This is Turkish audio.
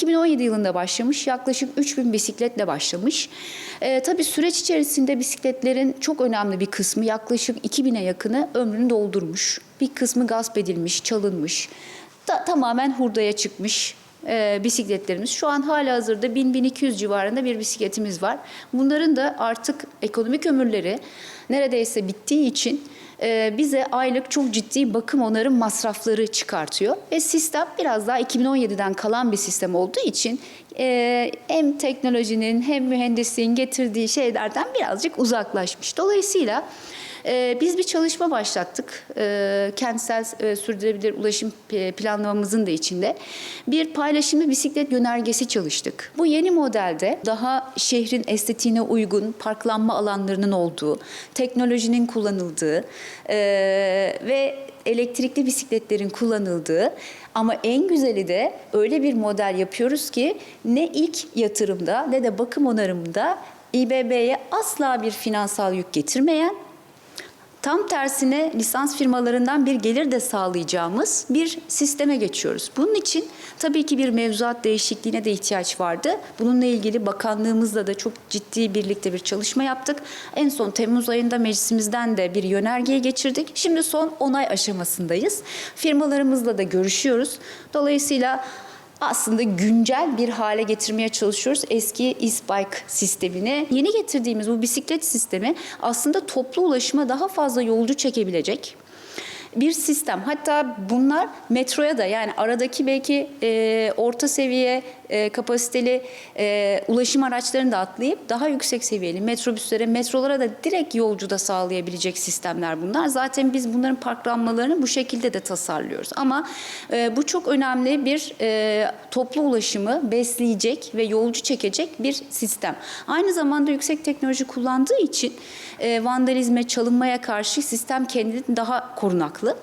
2017 yılında başlamış. Yaklaşık 3000 bisikletle başlamış. Ee, tabii süreç içerisinde bisikletlerin çok önemli bir kısmı yaklaşık 2000'e yakını ömrünü doldurmuş. Bir kısmı gasp edilmiş, çalınmış. Da, tamamen hurdaya çıkmış e, bisikletlerimiz. Şu an hala hazırda 1000-1200 civarında bir bisikletimiz var. Bunların da artık ekonomik ömürleri neredeyse bittiği için e, bize aylık çok ciddi bakım onarım masrafları çıkartıyor. Ve sistem biraz daha 2017'den kalan bir sistem olduğu için e, hem teknolojinin hem mühendisliğin getirdiği şeylerden birazcık uzaklaşmış. Dolayısıyla ee, biz bir çalışma başlattık. Ee, kentsel e, sürdürülebilir ulaşım planlamamızın da içinde. Bir paylaşımlı bisiklet yönergesi çalıştık. Bu yeni modelde daha şehrin estetiğine uygun parklanma alanlarının olduğu, teknolojinin kullanıldığı e, ve elektrikli bisikletlerin kullanıldığı ama en güzeli de öyle bir model yapıyoruz ki ne ilk yatırımda ne de bakım onarımında İBB'ye asla bir finansal yük getirmeyen Tam tersine lisans firmalarından bir gelir de sağlayacağımız bir sisteme geçiyoruz. Bunun için tabii ki bir mevzuat değişikliğine de ihtiyaç vardı. Bununla ilgili bakanlığımızla da çok ciddi birlikte bir çalışma yaptık. En son Temmuz ayında meclisimizden de bir yönergeye geçirdik. Şimdi son onay aşamasındayız. Firmalarımızla da görüşüyoruz. Dolayısıyla aslında güncel bir hale getirmeye çalışıyoruz eski e-bike sistemini. Yeni getirdiğimiz bu bisiklet sistemi aslında toplu ulaşıma daha fazla yolcu çekebilecek bir sistem. Hatta bunlar metroya da yani aradaki belki e, orta seviye e, kapasiteli e, ulaşım araçlarını da atlayıp daha yüksek seviyeli metrobüslere, metrolara da direkt yolcu da sağlayabilecek sistemler bunlar. Zaten biz bunların parklanmalarını bu şekilde de tasarlıyoruz. Ama e, bu çok önemli bir e, toplu ulaşımı besleyecek ve yolcu çekecek bir sistem. Aynı zamanda yüksek teknoloji kullandığı için e, vandalizme, çalınmaya karşı sistem kendini daha korunaklı.